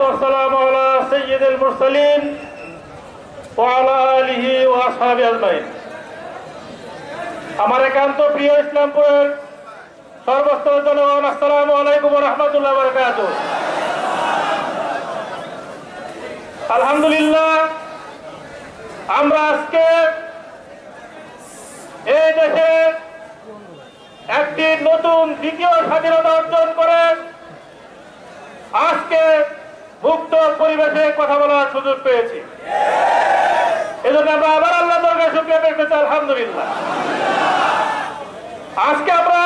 والسلام على سيد المرسلين وعلى آله وأصحابه أجمعين আমার একান্ত প্রিয় ইসলামপুরের সর্বস্তরের জনগণ আসসালামু আলাইকুম রহমতুল্লাহ বরকাত আলহামদুলিল্লাহ আমরা আজকে এই দেশে একটি নতুন দ্বিতীয় স্বাধীনতা অর্জন করে আজকে মুক্ত পরিবেশে কথা বলার সুযোগ পেয়েছি। এজন্য আমরা আবার আল্লাহ দরকার শুক্রিয়া পেয়ে পেয়েছি আলহামদুলিল্লাহ। আজকে আমরা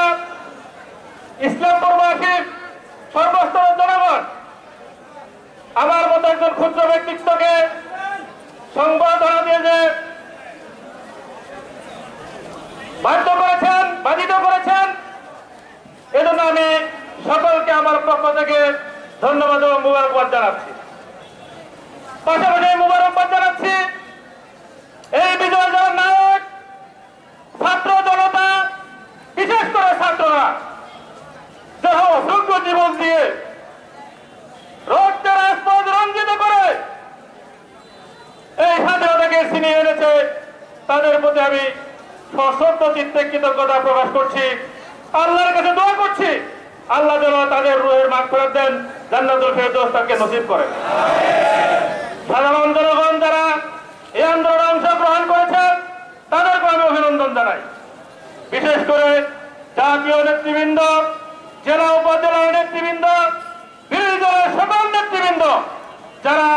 ইসলাম প্রবাসী সর্বস্তরের জনগণ, আমার মতো একজন ক্ষুদ্র ব্যক্তিত্বকে সংবর্ধনা দিয়ে যে বাধ্য করেছেন, বাধিত করেছেন, এজন্য আমি সকলকে আমার পক্ষ থেকে ধন্যবাদ এবং মুবারকবাদ জানাচ্ছি। পাশাপাশি মুবারকবাদ জানাচ্ছি এই বিজয় যার নায়ক, ছাত্র জনতা, বিশেষ করে ছাত্ররা, দেহ অসংখ্য জীবন দিয়ে রোডকে রাজপথ রঞ্জিত করে এই স্বাধীনতাকে ছিনিয়ে এনেছে। তাদের প্রতি আমি সশব্দ চিত্তে কৃতজ্ঞতা প্রকাশ করছি। আল্লাহর কাছে দোয়া করছি। আল্লাহ যেন তাদের রুহের মাঠ ফেরত দেন। জান্নাতুল ফেরদৌস তাকে নসিব করেন। সাধারণ জনগণ যারা এই আন্দোলনে অংশগ্রহণ করেছেন তাদেরকে আমি অভিনন্দন জানাই। বিশেষ করে জাতীয় নেতৃবৃন্দ, জেলা উপজেলার নেতৃবৃন্দ, বিরোধী দলের সকল নেতৃবৃন্দ, যারা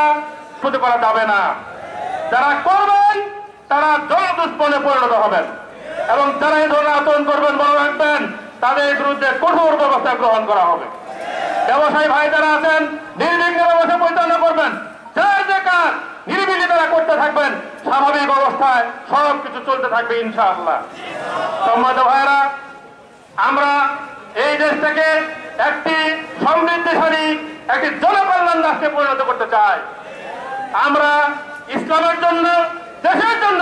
হতে পারা যাবে না, যারা করবেন, তারা জনদুষ্পনে পরিণত হবেন এবং যারা এই ধরনের আচরণ করবেন মনে রাখবেন, তাদের বিরুদ্ধে কঠোর ব্যবস্থা গ্রহণ করা হবে। ব্যবসায়ী ভাই যারা আছেন, নির্বিঘ্নে ব্যবসা পরিচালনা করবেন। যার যে কাজ নিরিবিলি তারা করতে থাকবেন। স্বাভাবিক অবস্থায় সব কিছু চলতে থাকবে, ইনশাআল্লাহ। সম্মানিত ভাইরা আমরা এই দেশটাকে একটি সমৃদ্ধিশালী, একটি জনকল্যাণ রাষ্ট্রে পরিণত করতে চাই। আমরা ইসলামের জন্য, দেশের জন্য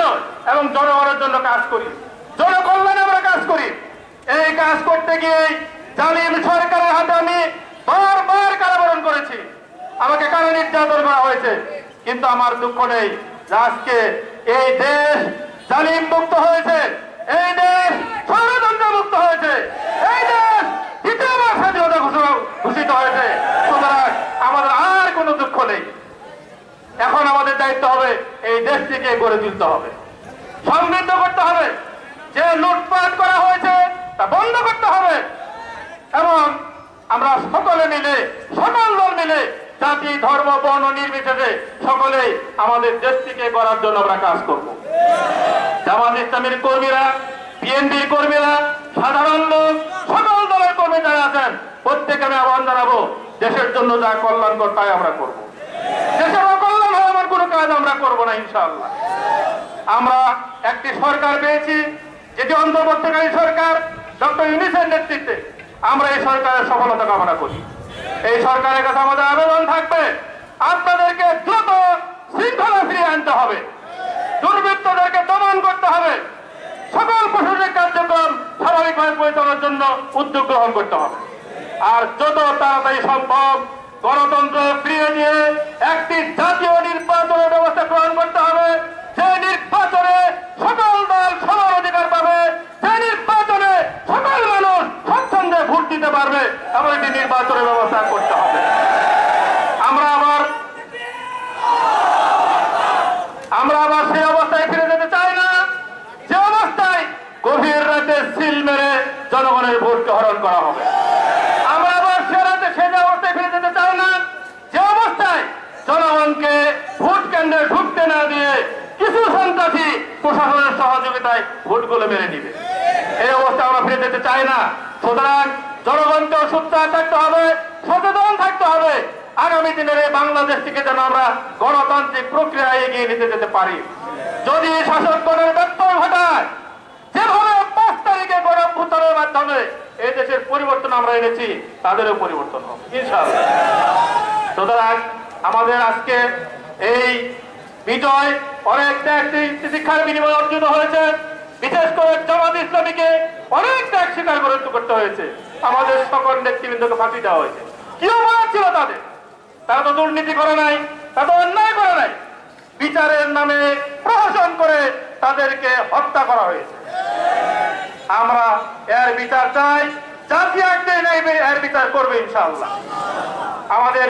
এবং জনগণের জন্য কাজ করি। জনকল্যাণে আমরা কাজ করি। এই কাজ করতে গিয়ে জালিম সরকারের হাতে আমি বারবার কারাবরণ করেছি আমাকে কারও নির্যাতন করা হয়েছে, কিন্তু আমার দুঃখ নেই। আজকে এই দেশ জালিম মুক্ত হয়েছে, এই দেশ ষড়যন্ত্র মুক্ত হয়েছে, এই দেশ দ্বিতীয়বার স্বাধীনতা ঘোষণা ঘোষিত হয়েছে। সুতরাং আমাদের আর কোনো দুঃখ নেই। এখন আমাদের দায়িত্ব হবে এই দেশটিকে গড়ে তুলতে হবে। সমৃদ্ধ করতে হবে। যে লুটপাট করা হয়েছে, তা বন্ধ করতে হবে। এবং আমরা সকলে মিলে সকল জাতি, ধর্ম, বর্ণ নির্বিশেষে সকলেই আমাদের দেশটিকে গড়ার জন্য আমরা কাজ করব। জামাত ইসলামের কর্মীরা, বিএনপির কর্মীরা, সাধারণ লোক, সকল দলের কর্মী যারা আছেন প্রত্যেকে আমি আহ্বান জানাব, দেশের জন্য যা কল্যাণকর তাই আমরা করব। দেশের অকল্যাণ হয় আমার কোনো কাজ আমরা করব না, ইনশাআল্লাহ। আমরা একটি সরকার পেয়েছি, যেটি অন্তর্বর্তীকালীন সরকার, ডক্টর ইউনিসের নেতৃত্বে। আমরা এই সরকারের সফলতা কামনা করি। এই সরকারের কাছে আমাদের আবেদন থাকবে, আপনাদেরকে দ্রুত শৃঙ্খলা ফিরিয়ে আনতে হবে। দুর্বৃত্তদেরকে দমন করতে হবে। সকল প্রশাসনিক কার্যক্রম স্বাভাবিকভাবে পরিচালনার জন্য উদ্যোগ গ্রহণ করতে হবে। আর যত তাড়াতাড়ি সম্ভব গণতন্ত্র ফিরিয়ে নিয়ে একটি জাতীয় নির্বাচনের ব্যবস্থা গ্রহণ করতে হবে যে নির্বাচনে সকল দল সমান অধিকার পাবে যে নির্বাচনে সকল মানুষ স্বচ্ছন্দে ভোট দিতে পারবে একটি নির্বাচনের ব্যবস্থা করতে হবে। আমরা আবার আমরা আবার সেই অবস্থায় ফিরে যেতে চাই না। যে অবস্থায় গভীর রাতে সিল মেরে জনগণের ভোটকে হরণ করা হবে। আমরা আবার সে রাতে সে অবস্থায় ফিরে যেতে চাই না। যে অবস্থায় জনগণকে ভোট কেন্দ্রে ঢুকতে না দিয়ে কিছু সন্ত্রাসী প্রশাসনের সহযোগিতায় ভোটগুলো মেরে নিবে। এই অবস্থায় আমরা ফিরে যেতে চাই না। সুতরাং জনগণকেও সোচ্চার থাকতে হবে, সচেতন থাকতে হবে। আগামী দিনের এই বাংলাদেশটিকে যেন আমরা গণতান্ত্রিক প্রক্রিয়ায় এগিয়ে নিতে যেতে পারি। যদি শাসকগণের ব্যত্যয় ঘটায়, যেভাবে পাঁচ তারিখে গণভূতানের মাধ্যমে এই দেশের পরিবর্তন আমরা এনেছি, তাদেরও পরিবর্তন হবে সুতরাং আমাদের আজকে এই বিজয় অনেক শিক্ষার বিনিময়ে অর্জিত হয়েছে। বিশেষ করে জামাত ইসলামীকে অনেক ত্যাগ স্বীকার করে করতে হয়েছে। আমাদের সকল নেতৃবৃন্দকে ফাঁসি দেওয়া হয়েছে। কি অপরাধ ছিল তাদের? তারা তো দুর্নীতি করে নাই, তারা তো অন্যায় করে নাই। বিচারের নামে প্রহসন করে তাদেরকে হত্যা করা হয়েছে। আমরা এর বিচার চাই জাতি একদিন এর বিচার করবে ইনশাআল্লাহ। আমাদের